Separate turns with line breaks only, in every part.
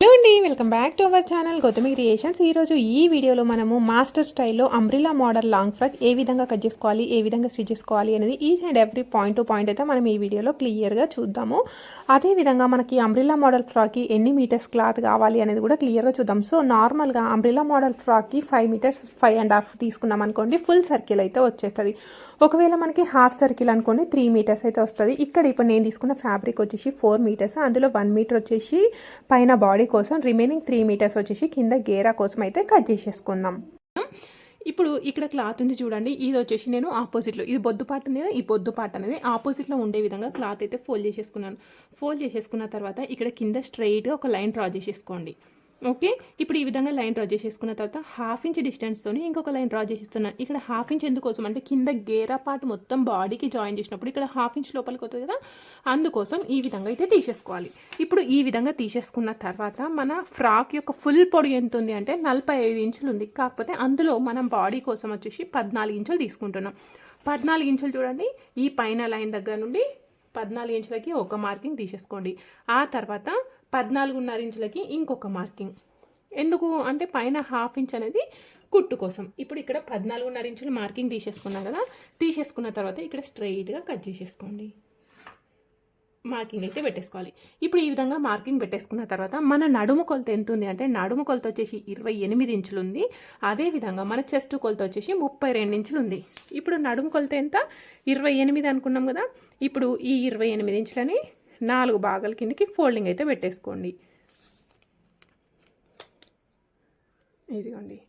Hello అండి welcome back to our channel Gautami creations. ఈరోజు ఈ వీడియోలో మనము మాస్టర్ స్టైల్లో అంబ్రిలా మోడల్ లాంగ్ ఫ్రాక్ ఏ విధంగా కట్ చేసుకోవాలి ఏ విధంగా స్టిచ్ చేసుకోవాలి అనేది each and every point to point అయితే మనం ఈ వీడియోలో క్లియర్గా చూద్దాము. అదేవిధంగా మనకి అంబ్రిలా మోడల్ ఫ్రాక్కి ఎన్ని మీటర్స్ క్లాత్ కావాలి అనేది కూడా క్లియర్గా చూద్దాం. సో నార్మల్గా umbrella model ఫ్రాక్కి five meters five and half తీసుకున్నాం అనుకోండి ఫుల్ సర్కిల్ అయితే వచ్చేస్తుంది. ఒకవేళ మనకి హాఫ్ సర్కిల్ అనుకోండి త్రీ మీటర్స్ అయితే వస్తుంది. ఇక్కడ ఇప్పుడు నేను తీసుకున్న ఫ్యాబ్రిక్ వచ్చేసి ఫోర్ మీటర్స్ అందులో వన్ మీటర్ వచ్చేసి పైన బాడీ కోసం రిమైనింగ్ త్రీ మీటర్స్ వచ్చేసి కింద గేరా కోసం అయితే కట్ చేసేసుకుందాం. ఇప్పుడు ఇక్కడ క్లాత్ ఉంది చూడండి ఇది వచ్చేసి నేను ఆపోజిట్లో ఇది బొద్దు పార్ట్ అనేది ఈ బొద్దు పార్ట్ అనేది ఆపోజిట్లో ఉండే విధంగా క్లాత్ అయితే ఫోల్డ్ చేసేసుకున్నాను. ఫోల్డ్ చేసేసుకున్న తర్వాత ఇక్కడ కింద స్ట్రైట్గా ఒక లైన్ డ్రా చేసేసుకోండి. ఓకే? ఇప్పుడు ఈ విధంగా లైన్ డ్రా చేసేసుకున్న తర్వాత హాఫ్ ఇంచ్ డిస్టెన్స్తోని ఇంకొక లైన్ డ్రా చేసేస్తున్నాను ఇక్కడ హాఫ్ ఇంచ్ ఎందుకోసం? అంటే కింద గేరా పార్ట్ మొత్తం బాడీకి జాయిన్ చేసినప్పుడు ఇక్కడ హాఫ్ ఇంచ్ లోపలికి అవుతుంది కదా? అందుకోసం ఈ విధంగా అయితే తీసేసుకోవాలి. ఇప్పుడు ఈ విధంగా తీసేసుకున్న తర్వాత మన ఫ్రాక్ యొక్క ఫుల్ పొడి ఎంత ఉంది అంటే నలభై ఐదు ఇంచులు ఉంది. కాకపోతే అందులో మనం బాడీ కోసం వచ్చేసి పద్నాలుగు ఇంచులు తీసుకుంటున్నాం. పద్నాలుగు ఇంచులు చూడండి. ఈ పైన లైన్ దగ్గర నుండి పద్నాలుగు ఇంచులకి ఒక మార్కింగ్ తీసేసుకోండి. ఆ తర్వాత పద్నాలుగున్నర ఇంచులకి ఇంకొక మార్కింగ్. ఎందుకు? అంటే పైన హాఫ్ ఇంచ్ అనేది కుట్టు కోసం. ఇప్పుడు ఇక్కడ పద్నాలుగున్నర ఇంచులు మార్కింగ్ తీసేసుకున్నాం కదా తీసేసుకున్న తర్వాత ఇక్కడ స్ట్రైట్గా కట్ చేసేసుకోండి. మార్కింగ్ అయితే పెట్టేసుకోవాలి. ఇప్పుడు ఈ విధంగా మార్కింగ్ పెట్టేసుకున్న తర్వాత మన నడుము కొలత ఎంత ఉంది అంటే నడుము కొలత వచ్చేసి ఇరవై ఎనిమిది ఇంచులు ఉంది. అదేవిధంగా మన చెస్ట్ కొలత వచ్చేసి ముప్పై రెండు ఇంచులు ఉంది. ఇప్పుడు నడుము కొలత ఎంత? ఇరవై ఎనిమిది అనుకున్నాం కదా. ఇప్పుడు ఈ ఇరవై ఎనిమిది ఇంచులని నాలుగు భాగాల కిందకి ఫోల్డింగ్ అయితే పెట్టేసుకోండి. ఇదిగోండి.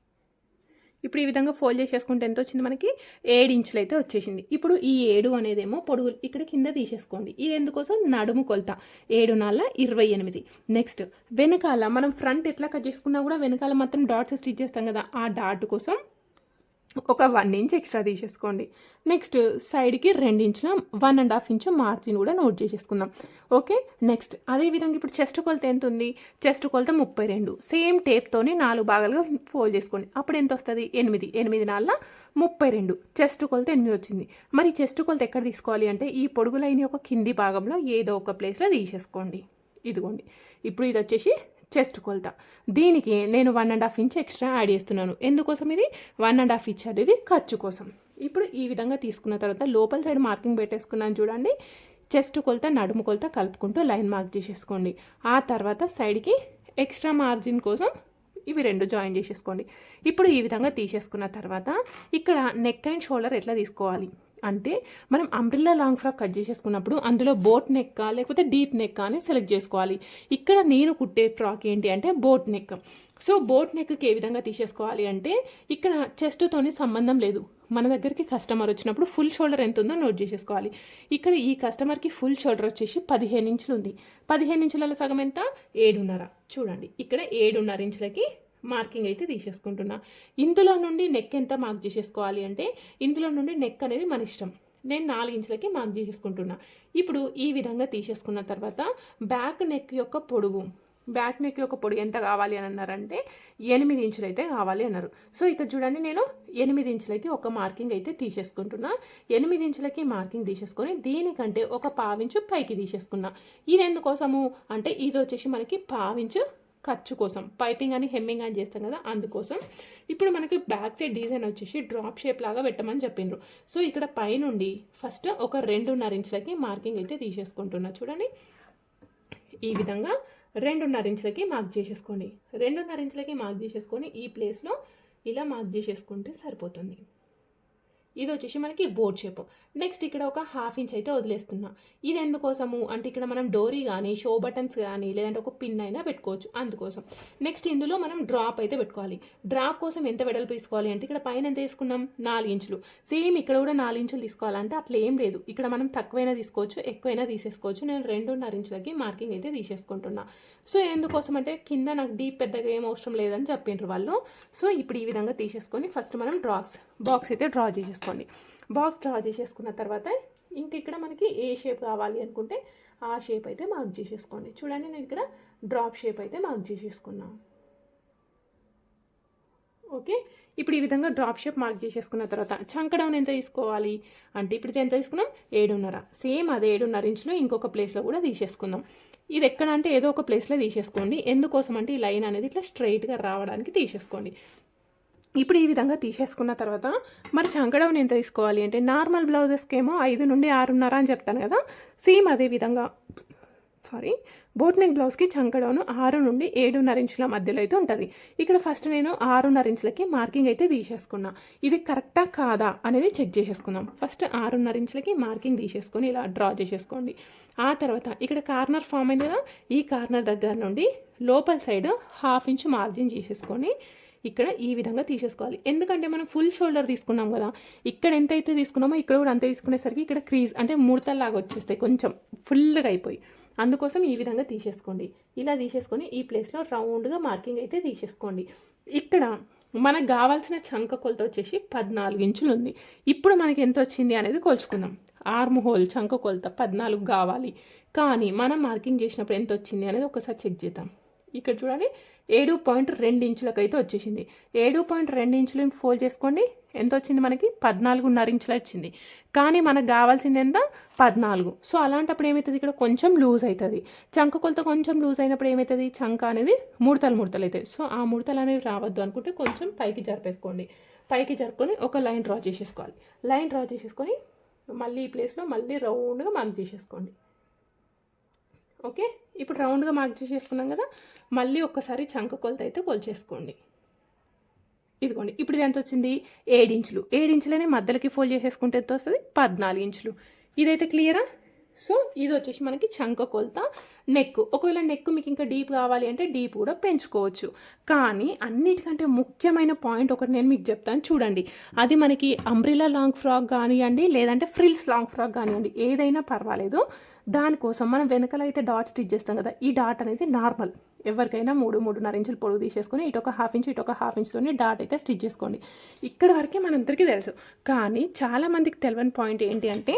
ఇప్పుడు ఈ విధంగా ఫోల్డ్ చేసేసుకుంటే ఎంత వచ్చింది మనకి? ఏడు ఇంచులు అయితే వచ్చేసింది. ఇప్పుడు ఈ ఏడు అనేదేమో పొడుగు ఇక్కడ కింద తీసేసుకోండి. ఇది ఎందుకోసం? నడుము కొలత. ఏడు నాళ్ళ ఇరవై ఎనిమిది. నెక్స్ట్ వెనకాల మనం ఫ్రంట్ ఎట్లా కట్ చేసుకున్నా కూడా వెనకాల మాత్రం డాట్స్ స్టిచ్ చేస్తాం కదా. ఆ డాట్ కోసం ఒక వన్ ఇంచ్ ఎక్స్ట్రా తీసేసుకోండి. నెక్స్ట్ సైడ్కి రెండు ఇంచుల one and half inch margin కూడా నోట్ చేసేసుకుందాం. ఓకే? నెక్స్ట్ అదేవిధంగా ఇప్పుడు చెస్ట్ కొలత ఎంత ఉంది? చెస్ట్ కొలత ముప్పై రెండు. సేమ్ టేప్తోని నాలుగు భాగాలుగా ఫోల్డ్ చేసుకోండి. అప్పుడు ఎంత వస్తుంది? ఎనిమిది. ఎనిమిది నాలుగు ముప్పై రెండు. చెస్ట్ కొలత ఎనిమిది వచ్చింది? మరి చెస్ట్ కొలత ఎక్కడ తీసుకోవాలి అంటే ఈ పొడుగు లైన్ యొక్క కింది భాగంలో ఏదో ఒక ప్లేస్లో తీసేసుకోండి. ఇదిగోండి. ఇప్పుడు ఇది వచ్చేసి చెస్ట్ కొలత. దీనికి నేను one and half inch extra add చేస్తున్నాను. ఎందుకోసం ఇది? వన్ అండ్ హాఫ్ ఇంచ్ అనేది ఖర్చు కోసం. ఇప్పుడు ఈ విధంగా తీసుకున్న తర్వాత లోపల సైడ్ మార్కింగ్ పెట్టేసుకున్నాను చూడండి. చెస్ట్ కొలత నడుము కొలత కలుపుకుంటూ లైన్ మార్క్ చేసేసుకోండి. ఆ తర్వాత సైడ్కి ఎక్స్ట్రా మార్జిన్ కోసం ఇవి రెండు జాయిన్ చేసేసుకోండి. ఇప్పుడు ఈ విధంగా తీసేసుకున్న తర్వాత ఇక్కడ నెక్ అండ్ షోల్డర్ ఎట్లా తీసుకోవాలి? అంటే మనం అంబ్రిల్లా లాంగ్ ఫ్రాక్ కట్ చేసేసుకున్నప్పుడు అందులో బోట్ నెక్ లేకపోతే డీప్ నెక్ అని సెలెక్ట్ చేసుకోవాలి. ఇక్కడ నేను కుట్టే ఫ్రాక్ ఏంటి అంటే బోట్ నెక్ సో బోట్ నెక్కి ఏ విధంగా తీసేసుకోవాలి అంటే ఇక్కడ చెస్ట్తోని సంబంధం లేదు. మన దగ్గరికి కస్టమర్ వచ్చినప్పుడు ఫుల్ షోల్డర్ ఎంత ఉందో నోట్ చేసేసుకోవాలి. ఇక్కడ ఈ కస్టమర్కి ఫుల్ షోల్డర్ వచ్చేసి పదిహేను ఇంచులు ఉంది. పదిహేను ఇంచులలో సగం ఎంత? ఏడున్నర. చూడండి. ఇక్కడ ఏడున్నర ఇంచులకి మార్కింగ్ అయితే తీసేసుకుంటున్నా. ఇందులో నుండి నెక్ ఎంత మార్క్ చేసేసుకోవాలి అంటే ఇందులో నుండి నెక్ అనేది మన ఇష్టం. నేను నాలుగు ఇంచులకి మార్క్ చేసేసుకుంటున్నా. ఇప్పుడు ఈ విధంగా తీసేసుకున్న తర్వాత బ్యాక్ నెక్ యొక్క పొడుగు బ్యాక్ నెక్ యొక్క పొడుగు ఎంత కావాలి అని అన్నారంటే ఎనిమిది ఇంచులు అయితే కావాలి అన్నారు. సో ఇక్కడ చూడండి నేను ఎనిమిది ఇంచులకి ఒక మార్కింగ్ అయితే తీసేసుకుంటున్నా. ఎనిమిది ఇంచులకి మార్కింగ్ తీసేసుకొని దీనికంటే ఒక పావించు పైకి తీసేసుకున్నా. ఇది ఎందుకోసము? అంటే ఇది వచ్చేసి మనకి పావించు ఖర్చు కోసం. పైపింగ్ అని హెమ్మింగ్ అని చేస్తాం కదా అందుకోసం. ఇప్పుడు మనకి బ్యాక్ సైడ్ డిజైన్ వచ్చేసి డ్రాప్ షేప్ లాగా పెట్టమని చెప్పిండ్రు. సో ఇక్కడ పైనుండి ఫస్ట్ ఒక రెండున్నర ఇంచులకి మార్కింగ్ అయితే తీసేసుకుంటున్నా. చూడండి. ఈ విధంగా రెండున్నర ఇంచులకి మార్క్ చేసేసుకోండి. రెండున్నర ఇంచులకి మార్క్ చేసేసుకొని ఈ ప్లేస్లో ఇలా మార్క్ చేసేసుకుంటే సరిపోతుంది. ఇది వచ్చేసి మనకి బోర్డ్ షేప్. నెక్స్ట్ ఇక్కడ ఒక హాఫ్ ఇంచ్ అయితే వదిలేస్తున్నా. ఇది ఎందుకోసము? అంటే ఇక్కడ మనం డోరీ కానీ షో బటన్స్ కానీ లేదంటే ఒక పిన్ అయినా పెట్టుకోవచ్చు. అందుకోసం. నెక్స్ట్ ఇందులో మనం డ్రాప్ అయితే పెట్టుకోవాలి. డ్రాప్ కోసం ఎంత వెడల్పు తీసుకోవాలి అంటే ఇక్కడ పైన ఎంత తీసుకున్నాం? నాలుగు ఇంచులు. సేమ్ ఇక్కడ కూడా నాలుగు ఇంచులు తీసుకోవాలంటే అట్లా ఏం లేదు. ఇక్కడ మనం తక్కువైనా తీసుకోవచ్చు ఎక్కువైనా తీసేసుకోవచ్చు. నేను రెండున్నర ఇంచులకి మార్కింగ్ అయితే తీసేసుకుంటున్నా. సో ఎందుకోసం అంటే కింద నాకు డీప్ పెద్దగా ఏం అవసరం లేదని చెప్పిండ్రు వాళ్ళు. సో ఇప్పుడు ఈ విధంగా తీసేసుకొని ఫస్ట్ మనం డ్రాక్స్ బాక్స్ అయితే డ్రా చేసేసుకోండి బాక్స్ డ్రా చేసేసుకున్న తర్వాత ఇంక ఇక్కడ మనకి ఏ షేప్ కావాలి అనుకుంటే ఆ షేప్ అయితే మార్క్ చేసేసుకోండి. చూడండి నేను ఇక్కడ డ్రాప్ షేప్ అయితే మార్క్ చేసేసుకున్నాను ఓకే? ఇప్పుడు ఈ విధంగా డ్రాప్ షేప్ మార్క్ చేసేసుకున్న తర్వాత చంక డౌన్ ఎంత తీసుకోవాలి? అంటే ఇప్పుడు ఎంత తీసుకున్నాం? ఏడున్నర. సేమ్ అదే ఏడున్నర ఇంచులో ఇంకొక ప్లేస్లో కూడా తీసేసుకుందాం. ఇది ఎక్కడ అంటే ఏదో ఒక ప్లేస్లో తీసేసుకోండి. ఎందుకోసం అంటే ఈ లైన్ అనేది ఇట్లా స్ట్రైట్గా రావడానికి తీసేసుకోండి. ఇప్పుడు ఈ విధంగా తీసేసుకున్న తర్వాత మరి చంకడౌన్ ఎంత తీసుకోవాలి అంటే నార్మల్ బ్లౌజెస్కి ఏమో ఐదు నుండి ఆరున్నర అని చెప్తాను కదా సేమ్ అదే విధంగా సారీ బోట్ నెక్ బ్లౌజ్కి చంకడౌన్ ఆరు నుండి ఏడున్నర ఇంచుల మధ్యలో అయితే ఉంటుంది. ఇక్కడ ఫస్ట్ నేను ఆరున్నర ఇంచులకి మార్కింగ్ అయితే తీసేసుకున్నా. ఇది కరెక్టా కాదా అనేది చెక్ చేసేసుకుందాం. ఫస్ట్ ఆరున్నర ఇంచులకి మార్కింగ్ తీసేసుకొని ఇలా డ్రా చేసేసుకోండి. ఆ తర్వాత ఇక్కడ కార్నర్ ఫామ్ అయింది కదా ఈ కార్నర్ దగ్గర నుండి లోపల సైడ్ హాఫ్ ఇంచ్ మార్జిన్ చేసేసుకొని ఇక్కడ ఈ విధంగా తీసేసుకోవాలి. ఎందుకంటే మనం ఫుల్ షోల్డర్ తీసుకున్నాం కదా ఇక్కడ ఎంత అయితే తీసుకున్నామో ఇక్కడ కూడా అంతే తీసుకునేసరికి ఇక్కడ క్రీజ్ అంటే ముడతల్లాగా వచ్చేస్తాయి కొంచెం ఫుల్గా అయిపోయి. అందుకోసం ఈ విధంగా తీసేసుకోండి. ఇలా తీసేసుకొని ఈ ప్లేస్లో రౌండ్గా మార్కింగ్ అయితే తీసేసుకోండి. ఇక్కడ మనకు కావాల్సిన చంక కొలత వచ్చేసి పద్నాలుగు ఇంచులు ఉంది. ఇప్పుడు మనకి ఎంత వచ్చింది అనేది కొలుచుకుందాం. ఆర్మ్ హోల్ చంక కొలత పద్నాలుగు కావాలి. కానీ మనం మార్కింగ్ చేసినప్పుడు ఎంత వచ్చింది అనేది ఒకసారి చెక్ చేద్దాం. ఇక్కడ చూడండి ఏడు పాయింట్ రెండు ఇంచులకు అయితే వచ్చేసింది. ఏడు పాయింట్ రెండు ఇంచులు ఫోల్డ్ చేసుకోండి. ఎంత వచ్చింది మనకి? పద్నాలుగున్నర ఇంచులు వచ్చింది. కానీ మనకు కావాల్సింది ఎంత? పద్నాలుగు. సో అలాంటప్పుడు ఏమవుతుంది ఇక్కడ? కొంచెం లూజ్ అవుతుంది చంక కొలత కొంచెం లూజ్ అయినప్పుడు ఏమవుతుంది చంక అనేది ముడతలు ముడతలు అవుతాయి. సో ఆ ముడతలు అనేవి రావద్దు అనుకుంటే కొంచెం పైకి జరిపేసుకోండి. పైకి జరుపుకొని ఒక లైన్ డ్రా చేసేసుకోవాలి. లైన్ డ్రా చేసేసుకొని మళ్ళీ ఈ ప్లేస్లో మళ్ళీ రౌండ్గా మార్క్ చేసేసుకోండి. ఓకే? ఇప్పుడు రౌండ్గా మార్క్ చేసేసుకున్నాం కదా? మళ్ళీ ఒక్కసారి చంక కొలత అయితే కొలిచేసుకోండి. ఇదిగోండి ఇప్పుడు ఇది ఎంత వచ్చింది? ఏడు ఇంచులు. ఏడు ఇంచులనే మధ్యలోకి ఫోల్డ్ చేసేసుకుంటే ఎంత వస్తుంది? పద్నాలుగు ఇంచులు. ఇదైతే క్లియరా సో ఇది వచ్చేసి మనకి చంక కొలత నెక్ ఒకవేళ నెక్ మీకు ఇంకా డీప్ కావాలి అంటే డీప్ కూడా పెంచుకోవచ్చు. కానీ అన్నిటికంటే ముఖ్యమైన పాయింట్ ఒకటి నేను మీకు చెప్తాను చూడండి. అది మనకి అంబ్రిలా లాంగ్ ఫ్రాక్ కానివ్వండి లేదంటే ఫ్రిల్స్ లాంగ్ ఫ్రాక్ కానివ్వండి ఏదైనా పర్వాలేదు. దానికోసం మనం వెనకాల అయితే డాట్ స్టిచ్ చేస్తాం కదా ఈ డాట్ అనేది నార్మల్. ఎవరికైనా మూడు మూడున్నర ఇంచులు పొడుగు తీసేసుకొని ఇటు ఒక హాఫ్ ఇంచ్ ఇటు ఒక హాఫ్ ఇంచ్తోని డాట్ అయితే స్టిచ్ చేసుకోండి. ఇక్కడ వరకే మనందరికీ తెలుసు. కానీ చాలామందికి తెలియని పాయింట్ ఏంటి అంటే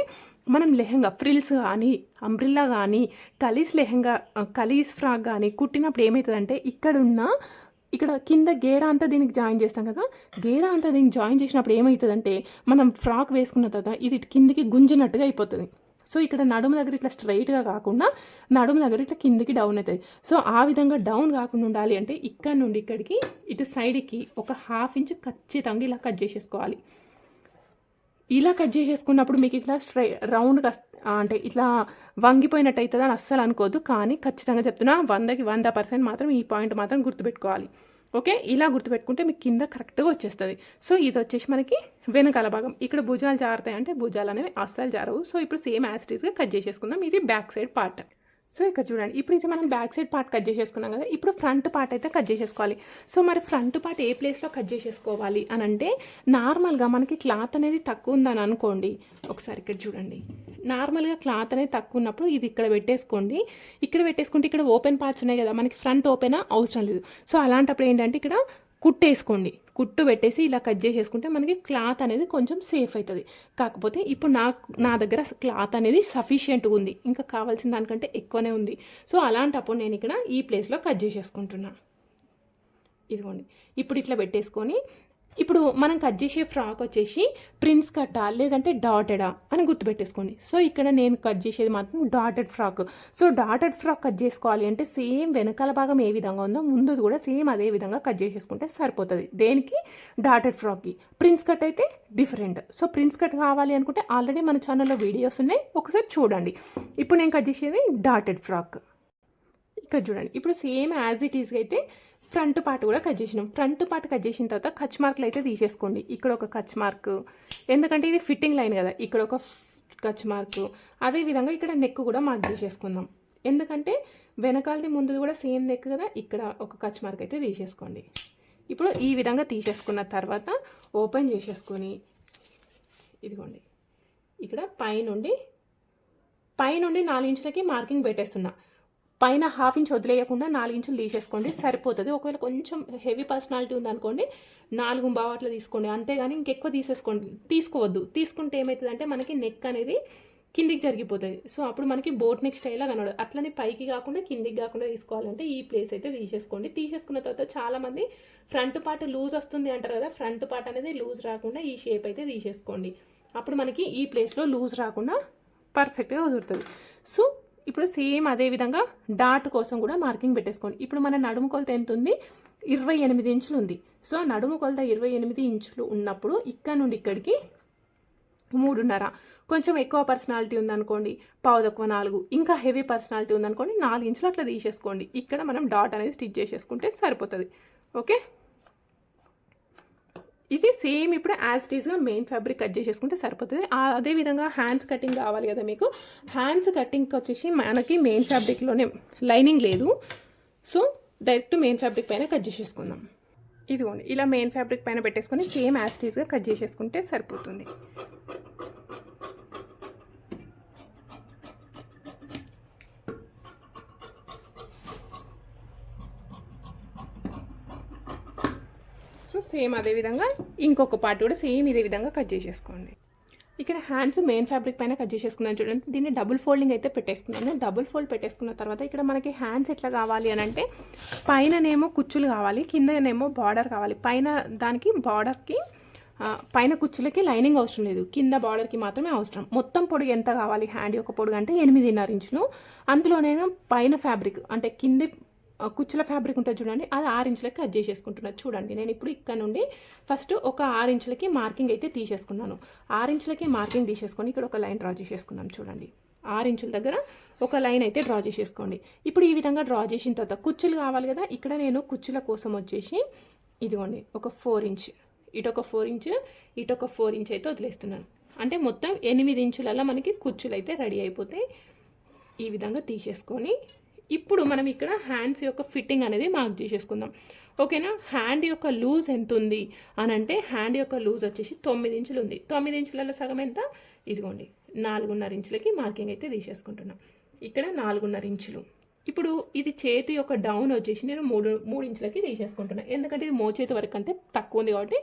మనం లెహంగా ఫ్రిల్స్ కానీ అంబ్రిల్లా కానీ కలీస్ లెహంగా కలీస్ ఫ్రాక్ కానీ కుట్టినప్పుడు ఏమవుతుందంటే ఇక్కడున్న ఇక్కడ కింద గేరా అంతా దీనికి జాయిన్ చేస్తాం కదా గేరా అంతా దీనికి జాయిన్ చేసినప్పుడు ఏమవుతుందంటే మనం ఫ్రాక్ వేసుకున్న తర్వాత ఇది కిందికి గుంజినట్టుగా అయిపోతుంది. సో ఇక్కడ నడుము దగ్గర ఇట్లా స్ట్రైట్గా కాకుండా నడుము దగ్గర ఇట్లా కిందికి డౌన్ అవుతుంది సో ఆ విధంగా డౌన్ కాకుండా ఉండాలి అంటే ఇక్కడ నుండి ఇక్కడికి ఇటు సైడ్కి ఒక హాఫ్ ఇంచ్ ఖచ్చితంగా ఇలా కట్ చేసేసుకోవాలి. ఇలా కట్ చేసేసుకున్నప్పుడు మీకు ఇట్లా స్ట్రై రౌండ్గా అంటే ఇట్లా వంగిపోయినట్టు అవుతుంది అని అస్సలు అనుకోవద్దు. కానీ ఖచ్చితంగా చెప్తున్నా వందకి వంద పర్సెంట్ మాత్రం ఈ పాయింట్ మాత్రం గుర్తుపెట్టుకోవాలి. ఓకే? ఇలా గుర్తుపెట్టుకుంటే మీకు కింద కరెక్ట్గా వచ్చేస్తుంది. సో ఇది వచ్చేసి మనకి వెనకాల భాగం. ఇక్కడ భుజాలు జారుతాయి అంటే భుజాలు అనేవి అస్సలు జారవు. సో ఇప్పుడు సేమ్ యాసిటీస్గా కట్ చేసేసుకుందాం. ఇది బ్యాక్ సైడ్ పార్ట్. సో ఇక్కడ చూడండి. ఇప్పుడు ఇది మనం బ్యాక్ సైడ్ పార్ట్ కట్ చేసేసుకున్నాం కదా ఇప్పుడు ఫ్రంట్ పార్ట్ అయితే కట్ చేసేసుకోవాలి. సో మరి ఫ్రంట్ పార్ట్ ఏ ప్లేస్లో కట్ చేసేసుకోవాలి అని అంటే నార్మల్గా మనకి క్లాత్ అనేది తక్కువ ఉందని అనుకోండి. ఒకసారి ఇక్కడ చూడండి. నార్మల్గా క్లాత్ అనేది తక్కువ ఉన్నప్పుడు ఇది ఇక్కడ పెట్టేసుకోండి. ఇక్కడ పెట్టేసుకుంటే ఇక్కడ ఓపెన్ పార్ట్స్ ఉన్నాయి కదా మనకి ఫ్రంట్ ఓపెన్ అవసరం లేదు. సో అలాంటప్పుడు ఏంటంటే ఇక్కడ కుట్టేసుకోండి. కుట్టు పెట్టేసి ఇలా కట్ చేసేసుకుంటే మనకి క్లాత్ అనేది కొంచెం సేఫ్ అవుతుంది కాకపోతే ఇప్పుడు నా నా దగ్గర క్లాత్ అనేది సఫిషియెంట్గా ఉంది. ఇంకా కావాల్సిన దానికంటే ఎక్కువనే ఉంది. సో అలాంటప్పుడు నేను ఇక్కడ ఈ ప్లేస్లో కట్ చేసేసుకుంటున్నాను ఇదిగోండి. ఇప్పుడు ఇట్లా పెట్టేసుకొని ఇప్పుడు మనం కట్ చేసే ఫ్రాక్ వచ్చేసి ప్రిన్స్ కట్టా లేదంటే డాటెడా అని గుర్తుపెట్టేసుకోండి. సో ఇక్కడ నేను కట్ చేసేది మాత్రం dotted frock so dotted frock cut చేసుకోవాలి అంటే సేమ్ వెనకాల భాగం ఏ విధంగా ఉందో ముందు కూడా సేమ్ అదే విధంగా కట్ చేసేసుకుంటే సరిపోతుంది. దేనికి? డాటెడ్ ఫ్రాక్కి ప్రిన్స్ కట్ అయితే డిఫరెంట్ సో ప్రిన్స్ కట్ కావాలి అనుకుంటే ఆల్రెడీ మన ఛానల్లో వీడియోస్ ఉన్నాయి ఒకసారి చూడండి. ఇప్పుడు నేను కట్ చేసేది డాటెడ్ ఫ్రాక్ ఇక్కడ చూడండి. ఇప్పుడు సేమ్ యాజ్ ఇట్ ఈస్గా అయితే ఫ్రంట్ పార్ట్ కూడా కట్ చేసినాం. ఫ్రంట్ పార్ట్ కట్ చేసిన తర్వాత కచ్ మార్కులు అయితే తీసేసుకోండి. ఇక్కడ ఒక కచ్ మార్క్. ఎందుకంటే ఇది ఫిట్టింగ్ లైన్ కదా. ఇక్కడ ఒక కచ్ మార్క్. అదేవిధంగా ఇక్కడ నెక్ కూడా మార్క్ చేసేసుకుందాం. ఎందుకంటే వెనకాలది ముందు కూడా సేమ్ నెక్ కదా. ఇక్కడ ఒక కచ్ మార్క్ అయితే తీసేసుకోండి. ఇప్పుడు ఈ విధంగా తీసేసుకున్న తర్వాత ఓపెన్ చేసేసుకొని ఇదిగోండి. ఇక్కడ పైనుండి పైనుండి నాలుగు ఇంచులకి మార్కింగ్ పెట్టేస్తున్నా. పైన హాఫ్ ఇంచ్ వదిలేయకుండా నాలుగు ఇంచులు తీసేసుకోండి. సరిపోతుంది. ఒకవేళ కొంచెం హెవీ పర్సనాలిటీ ఉందనుకోండి నాలుగు బావ అట్లా తీసుకోండి. అంతేగాని ఇంకెక్కువ తీసేసుకోండి. తీసుకోవద్దు. తీసుకుంటే ఏమవుతుందంటే మనకి నెక్ అనేది కిందికి జరిగిపోతుంది. సో అప్పుడు మనకి బోట్ నెక్ స్టైల్గా కనబడదు. అట్లనే పైకి కాకుండా కిందికి కాకుండా తీసుకోవాలంటే ఈ ప్లేస్ అయితే తీసేసుకోండి. తీసేసుకున్న తర్వాత చాలామంది ఫ్రంట్ పార్ట్ లూజ్ వస్తుంది అంటారు కదా ఫ్రంట్ పార్ట్ అనేది లూజ్ రాకుండా ఈ షేప్ అయితే తీసేసుకోండి. అప్పుడు మనకి ఈ ప్లేస్లో లూజ్ రాకుండా పర్ఫెక్ట్గా కుదురుతుంది. సో ఇప్పుడు సేమ్ అదే విధంగా డాట్ కోసం కూడా మార్కింగ్ పెట్టేసుకోండి. ఇప్పుడు మన నడుము కొలత ఎంత ఉంది ఇరవై ఎనిమిది ఇంచులు ఉంది. సో నడుము కొలత ఇరవై ఎనిమిది ఇంచులు ఉన్నప్పుడు ఇక్కడ నుండి ఇక్కడికి మూడున్నర. కొంచెం ఎక్కువ పర్సనాలిటీ ఉందనుకోండి పావు తక్కువ నాలుగు. ఇంకా హెవీ పర్సనాలిటీ ఉందనుకోండి నాలుగు ఇంచులు అట్లా తీసేసుకోండి. ఇక్కడ మనం డాట్ అనేది స్టిచ్ చేసేసుకుంటే సరిపోతుంది. ఓకే? ఇది సేమ్ ఇప్పుడు యాజ్ టీజ్గా మెయిన్ ఫ్యాబ్రిక్ కట్ చేసేసుకుంటే సరిపోతుంది. అదే అదేవిధంగా హ్యాండ్స్ కటింగ్ కావాలి కదా మీకు. హ్యాండ్స్ కటింగ్కి వచ్చేసి మనకి మెయిన్ ఫ్యాబ్రిక్లోనే లైనింగ్ లేదు. సో డైరెక్ట్ మెయిన్ ఫ్యాబ్రిక్ పైన కట్ చేసేసుకుందాం. ఇదిగోండి ఇలా మెయిన్ ఫ్యాబ్రిక్ పైన పెట్టేసుకొని సేమ్ యాజ్ టీజ్గా కట్ చేసేసుకుంటే సరిపోతుంది. సేమ్ అదే విధంగా ఇంకొక పార్ట్ కూడా సేమ్ ఇదే విధంగా కట్ చేసేసుకోండి. ఇక్కడ హ్యాండ్స్ మెయిన్ ఫ్యాబ్రిక్ పైన కట్ చేసేసుకున్నాను చూడండి. దీన్ని డబుల్ ఫోల్డింగ్ అయితే పెట్టేసుకున్నాను. డబుల్ ఫోల్డ్ పెట్టేసుకున్న తర్వాత ఇక్కడ మనకి హ్యాండ్స్ ఎట్లా కావాలి అని అంటే పైననేమో కుచ్చులు కావాలి కిందనేమో బార్డర్ కావాలి. పైన దానికి బార్డర్కి పైన కుచ్చులకి లైనింగ్ అవసరం లేదు. కింద బార్డర్కి మాత్రమే అవసరం. మొత్తం పొడుగు ఎంత కావాలి? హ్యాండ్ యొక్క పొడుగు అంటే ఎనిమిదిన్నర ఇంచులు. అందులోనే పైన ఫ్యాబ్రిక్ అంటే కింది కుచ్చుల ఫ్యాబ్రిక్ ఉంటుంది చూడండి అది ఆరు ఇంచులకి కట్ చేసేసుకుంటున్నాను చూడండి నేను ఇప్పుడు ఇక్కడ నుండి ఫస్ట్ ఒక ఆరు ఇంచులకి మార్కింగ్ అయితే తీసేసుకున్నాను. ఆరు ఇంచులకి మార్కింగ్ తీసేసుకొని ఇక్కడ ఒక లైన్ డ్రా చేసేసుకున్నాను చూడండి. ఆరు ఇంచుల దగ్గర ఒక లైన్ అయితే డ్రా చేసేసుకోండి. ఇప్పుడు ఈ విధంగా డ్రా చేసిన తర్వాత కుచ్చులు కావాలి కదా ఇక్కడ నేను కుచ్చుల కోసం వచ్చేసి ఇదిగోండి ఒక ఫోర్ ఇంచ్ ఇటు ఒక ఫోర్ ఇంచ్ ఇటు ఒక ఫోర్ ఇంచ్ అయితే వదిలేస్తున్నాను. అంటే మొత్తం ఎనిమిది ఇంచులలో మనకి కుచ్చులు అయితే రెడీ అయిపోతాయి ఈ విధంగా తీసేసుకొని ఇప్పుడు మనం ఇక్కడ హ్యాండ్స్ యొక్క ఫిట్టింగ్ అనేది మార్క్ చేసేసుకుందాం. ఓకేనా? హ్యాండ్ యొక్క లూజ్ ఎంత ఉంది? అని అంటే హ్యాండ్ యొక్క లూజ్ వచ్చేసి తొమ్మిది ఇంచులు ఉంది. తొమ్మిది ఇంచులలో సగం ఎంత? ఇదిగోండి నాలుగున్నర ఇంచులకి మార్కింగ్ అయితే తీసేసుకుంటున్నాం. ఇక్కడ నాలుగున్నర ఇంచులు. ఇప్పుడు ఇది చేతి యొక్క డౌన్ వచ్చేసి నేను మూడు మూడు ఇంచులకి తీసేసుకుంటున్నాను ఎందుకంటే ఇది మోచేతి వరకు అంటే తక్కువ ఉంది కాబట్టి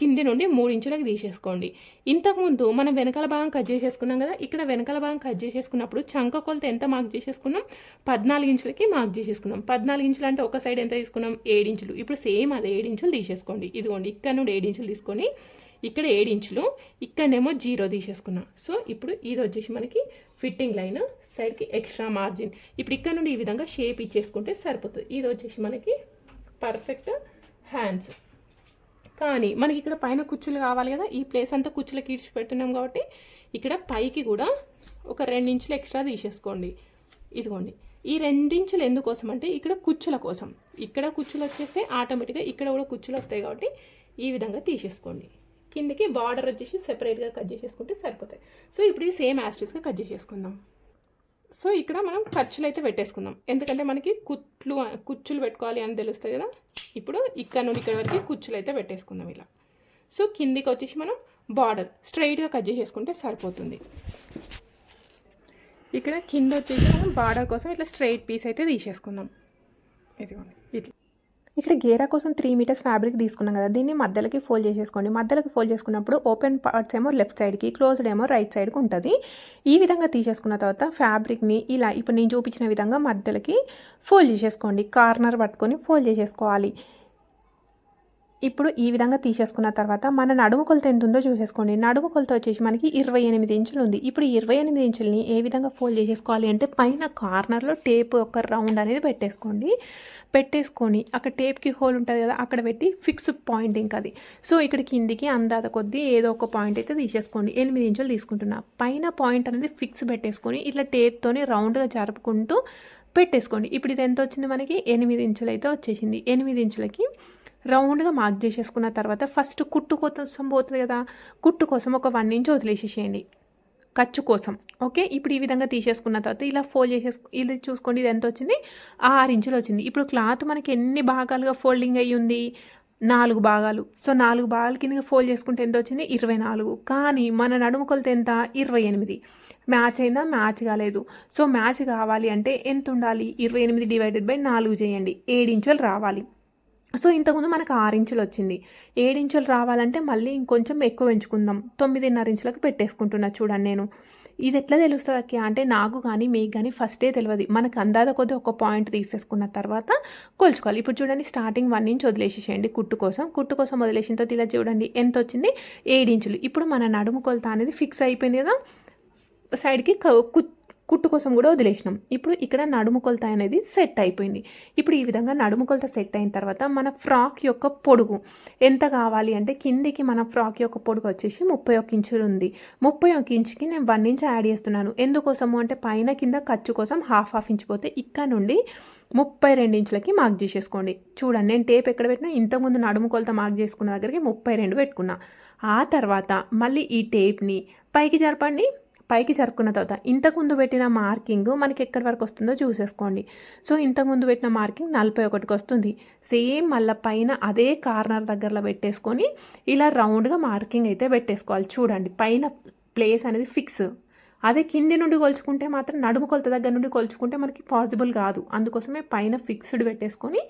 కింది నుండి మూడు ఇంచులకు తీసేసుకోండి. ఇంతకుముందు మనం వెనకాల భాగం కట్ చేసేసుకున్నాం కదా ఇక్కడ వెనకాల భాగం కట్ చేసేసుకున్నప్పుడు చంక కొలత ఎంత మార్క్ చేసేసుకున్నాం? పద్నాలుగు ఇంచులకి మార్క్ చేసేసుకున్నాం. పద్నాలుగు ఇంచులు అంటే ఒక సైడ్ ఎంత తీసుకున్నాం? ఏడు ఇంచులు. ఇప్పుడు సేమ్ అది ఏడు ఇంచులు తీసేసుకోండి. ఇదిగోండి ఇక్కడ నుండి ఏడు ఇంచులు తీసుకొని ఇక్కడ ఏడు ఇంచులు ఇక్కడనేమో జీరో తీసేసుకున్నాం. సో ఇప్పుడు ఇది వచ్చేసి మనకి ఫిట్టింగ్ లైన్ సైడ్కి ఎక్స్ట్రా మార్జిన్ ఇప్పుడు ఇక్కడ నుండి ఈ విధంగా షేప్ ఇచ్చేసుకుంటే సరిపోతుంది. ఇది వచ్చేసి మనకి పర్ఫెక్ట్ హ్యాండ్స్ కానీ మనకి ఇక్కడ పైన కుచ్చులు కావాలి కదా ఈ ప్లేస్ అంతా కుచ్చులకి ఇడిచి పెడుతున్నాం కాబట్టి ఇక్కడ పైకి కూడా ఒక రెండించులు ఎక్స్ట్రా తీసేసుకోండి. ఇదిగోండి. ఈ రెండించులు ఎందుకోసం అంటే ఇక్కడ కుచ్చుల కోసం. ఇక్కడ కుచ్చులు వచ్చేస్తే ఆటోమేటిక్గా ఇక్కడ కూడా కుచ్చులు వస్తాయి కాబట్టి ఈ విధంగా తీసేసుకోండి. కిందికి బార్డర్ వచ్చేసి సెపరేట్గా కట్ చేసేసుకుంటే సరిపోతాయి. సో ఇప్పుడు ఈ సేమ్ యాస్టిస్గా కట్ చేసేసుకుందాం. సో ఇక్కడ మనం ఖర్చులు అయితే పెట్టేసుకుందాం. ఎందుకంటే మనకి కుట్లు కుచ్చులు పెట్టుకోవాలి అని తెలుస్తుంది కదా? ఇప్పుడు ఇక్కడ నుండి ఇక్కడ వరకు కుచ్చులు అయితే పెట్టేసుకుందాం ఇలా. సో కిందికి వచ్చేసి మనం బార్డర్ స్ట్రైట్గా కట్ చేసేసుకుంటే సరిపోతుంది. ఇక్కడ కింద వచ్చేసి మనం బార్డర్ కోసం ఇట్లా స్ట్రైట్ పీస్ అయితే తీసేసుకుందాం. ఇదిగోండి ఇట్లా. ఇక్కడ గేరా కోసం త్రీ మీటర్స్ ఫ్యాబ్రిక్ తీసుకున్నాం కదా దీన్ని మధ్యలోకి ఫోల్డ్ చేసేసుకోండి. మధ్యలోకి ఫోల్డ్ చేసుకున్నప్పుడు ఓపెన్ పార్ట్స్ ఏమో లెఫ్ట్ సైడ్కి క్లోజ్డ్ ఏమో రైట్ సైడ్కి ఉంటుంది. ఈ విధంగా తీసేసుకున్న తర్వాత ఫ్యాబ్రిక్ని ఇలా ఇప్పుడు నేను చూపించిన విధంగా మధ్యలోకి ఫోల్డ్ చేసేసుకోండి. కార్నర్ పట్టుకొని ఫోల్డ్ చేసేసుకోవాలి. ఇప్పుడు ఈ విధంగా తీసేసుకున్న తర్వాత మన నడుము కొలత ఎంత ఉందో చూసేసుకోండి. నడుము కొలత వచ్చేసి మనకి ఇరవై ఎనిమిది ఇంచులు ఉంది. ఇప్పుడు ఇరవై ఎనిమిది ఇంచులని ఏ విధంగా ఫోల్డ్ చేసేసుకోవాలి అంటే పైన కార్నర్లో టేప్ ఒక రౌండ్ అనేది పెట్టేసుకోండి. పెట్టేసుకొని అక్కడ టేప్కి హోల్ ఉంటుంది కదా అక్కడ పెట్టి ఫిక్స్ పాయింట్ ఇంకా అది. సో ఇక్కడ కిందికి అందాత కొద్దీ ఏదో ఒక పాయింట్ అయితే తీసేసుకోండి. ఎనిమిది ఇంచులు తీసుకుంటున్నా. పైన పాయింట్ అనేది ఫిక్స్ పెట్టేసుకొని ఇట్లా టేప్తోని రౌండ్గా జరుపుకుంటూ పెట్టేసుకోండి. ఇప్పుడు ఇది ఎంత వచ్చింది మనకి? ఎనిమిది ఇంచులు అయితే వచ్చేసింది. ఎనిమిది ఇంచులకి రౌండ్గా మార్క్ చేసేసుకున్న తర్వాత ఫస్ట్ కుట్టు కోసం పోతుంది కదా. కుట్టు కోసం ఒక వన్ ఇంచ్ వదిలేసేసేయండి. ఖర్చు కోసం. ఓకే? ఇప్పుడు ఈ విధంగా తీసేసుకున్న తర్వాత ఇలా ఫోల్డ్ చేసేసు ఇది చూసుకోండి ఇది ఎంత వచ్చింది? ఆరు ఇంచులు వచ్చింది. ఇప్పుడు క్లాత్ మనకి ఎన్ని భాగాలుగా ఫోల్డింగ్ అయ్యి ఉంది? నాలుగు భాగాలు. సో నాలుగు భాగాల కింద ఫోల్డ్ చేసుకుంటే ఎంత వచ్చింది? ఇరవై నాలుగు. కానీ మన నడుము కొలత ఎంత? ఇరవై ఎనిమిది. మ్యాచ్ అయిందా? మ్యాచ్ కాలేదు. సో మ్యాచ్ కావాలి అంటే ఎంత ఉండాలి? ఇరవై ఎనిమిది డివైడెడ్ బై నాలుగు చేయండి. ఏడు ఇంచులు రావాలి. సో ఇంతకుముందు మనకు ఆరు ఇంచులు వచ్చింది. ఏడు ఇంచులు రావాలంటే మళ్ళీ ఇంకొంచెం ఎక్కువ పెంచుకుందాం. తొమ్మిదిన్నర ఇంచులకు పెట్టేసుకుంటున్నా చూడండి నేను. ఇది ఎట్లా తెలుస్తుంది అక్క? అంటే నాకు కానీ మీకు కానీ ఫస్టే తెలియదు. మనకు అందాద కొద్ది ఒక పాయింట్ తీసేసుకున్న తర్వాత కొలుచుకోవాలి. ఇప్పుడు చూడండి స్టార్టింగ్ వన్ ఇంచ్ వదిలేసేసేయండి కుట్టు కోసం. కుట్టు కోసం వదిలేసిన తర్వాత ఇలా చూడండి ఎంత వచ్చింది? ఏడించులు ఇప్పుడు మన నడుము కొలత అనేది ఫిక్స్ అయిపోయింది కదా. సైడ్కి కు కుట్టు కోసం కూడా వదిలేసినాం. ఇప్పుడు ఇక్కడ నడుము కొలత అనేది సెట్ అయిపోయింది. ఇప్పుడు ఈ విధంగా నడుము కొలత సెట్ అయిన తర్వాత మన ఫ్రాక్ యొక్క పొడుగు ఎంత కావాలి అంటే కిందికి మన ఫ్రాక్ యొక్క పొడుగు వచ్చేసి ముప్పై ఒక ఇంచులు ఉంది. ముప్పై ఒక ఇంచుకి నేను వన్ ఇంచ్ యాడ్ చేస్తున్నాను. ఎందుకోసము అంటే పైన కింద ఖర్చు కోసం హాఫ్ హాఫ్ ఇంచ్ పోతే ఇక్కడ నుండి ముప్పై రెండు ఇంచులకి మార్క్ చేసేసుకోండి. చూడండి నేను టేప్ ఎక్కడ పెట్టినా ఇంతకుముందు నడుము కొలత మార్క్ చేసుకున్న దగ్గరికి ముప్పై రెండు పెట్టుకున్నా. ఆ తర్వాత మళ్ళీ ఈ టేప్ని పైకి జరపండి. పైకి జరుపుకున్న తర్వాత ఇంతకుముందు పెట్టిన మార్కింగ్ మనకి ఎక్కడి వరకు వస్తుందో చూసేసుకోండి. సో ఇంతకుముందు పెట్టిన మార్కింగ్ నలభై ఒకటికి వస్తుంది. సేమ్ మళ్ళీ పైన అదే కార్నర్ దగ్గరలో పెట్టేసుకొని ఇలా రౌండ్గా మార్కింగ్ అయితే పెట్టేసుకోవాలి. చూడండి పైన ప్లేస్ అనేది ఫిక్స్. అదే కింది నుండి కొలుచుకుంటే మాత్రం నడుము కొలత దగ్గర నుండి కొలుచుకుంటే మనకి పాసిబుల్ కాదు. అందుకోసమే పైన ఫిక్స్డ్ పెట్టేసుకొని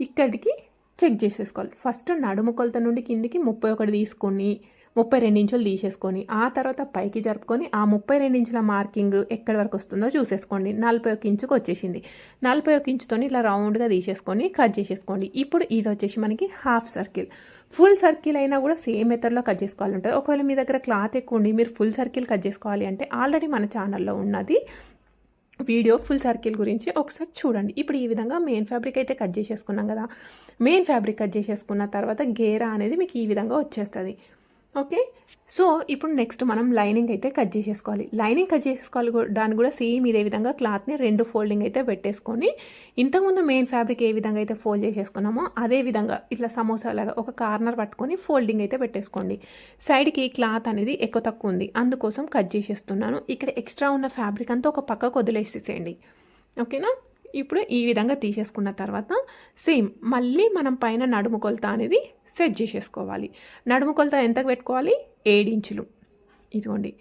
ఇక్కడికి చెక్ చేసేసుకోవాలి. ఫస్ట్ నడుము కొలత నుండి కిందికి ముప్పై ఒకటి తీసుకొని ముప్పై రెండు ఇంచులు తీసేసుకొని ఆ తర్వాత పైకి జరుపుకొని ఆ ముప్పై రెండు ఇంచుల మార్కింగ్ ఎక్కడి వరకు వస్తుందో చూసేసుకోండి. నలభై ఒక ఇంచుకి వచ్చేసింది. నలభై ఒక ఇంచుతో ఇలా రౌండ్గా తీసేసుకొని కట్ చేసేసుకోండి. ఇప్పుడు ఇది వచ్చేసి మనకి హాఫ్ సర్కిల్. ఫుల్ సర్కిల్ అయినా కూడా సేమ్ మెథడ్లో కట్ చేసుకోవాలి ఉంటుంది. ఒకవేళ మీ దగ్గర క్లాత్ ఎక్కువ ఉండి మీరు ఫుల్ సర్కిల్ కట్ చేసుకోవాలి అంటే ఆల్రెడీ మన ఛానల్లో ఉన్నది వీడియో ఫుల్ సర్కిల్ గురించి ఒకసారి చూడండి. ఇప్పుడు ఈ విధంగా మెయిన్ ఫ్యాబ్రిక్ అయితే కట్ చేసేసుకున్నాం కదా. మెయిన్ ఫ్యాబ్రిక్ కట్ చేసేసుకున్న తర్వాత గేరా అనేది మీకు ఈ విధంగా వచ్చేస్తుంది. ఓకే? సో ఇప్పుడు నెక్స్ట్ మనం లైనింగ్ అయితే కట్ చేసేసుకోవాలి. లైనింగ్ కట్ చేసేసుకోవాలి కూ- దాన్ని కూడా సేమ్ ఇదే విధంగా క్లాత్ని రెండు ఫోల్డింగ్ అయితే పెట్టేసుకొని ఇంతకుముందు మెయిన్ ఫ్యాబ్రిక్ ఏ విధంగా అయితే ఫోల్డ్ చేసేసుకున్నామో అదే విధంగా ఇట్లా సమోసా లాగా ఒక కార్నర్ పట్టుకొని ఫోల్డింగ్ అయితే పెట్టేసుకోండి. సైడ్కి క్లాత్ అనేది ఎక్కువ తక్కువ ఉంది. అందుకోసం కట్ చేసేస్తున్నాను. ఇక్కడ ఎక్స్ట్రా ఉన్న ఫ్యాబ్రిక్ అంతా ఒక పక్కకు వదిలేసేసేయండి. ఓకేనా? ఇప్పుడు ఈ విధంగా తీసేసుకున్న తర్వాత సేమ్ మళ్ళీ మనం పైన నడుము కొలత అనేది సెట్ చేసేసుకోవాలి. నడుము కొలత ఎంతకు పెట్టుకోవాలి? ఏడించులు ఇదిగోండి.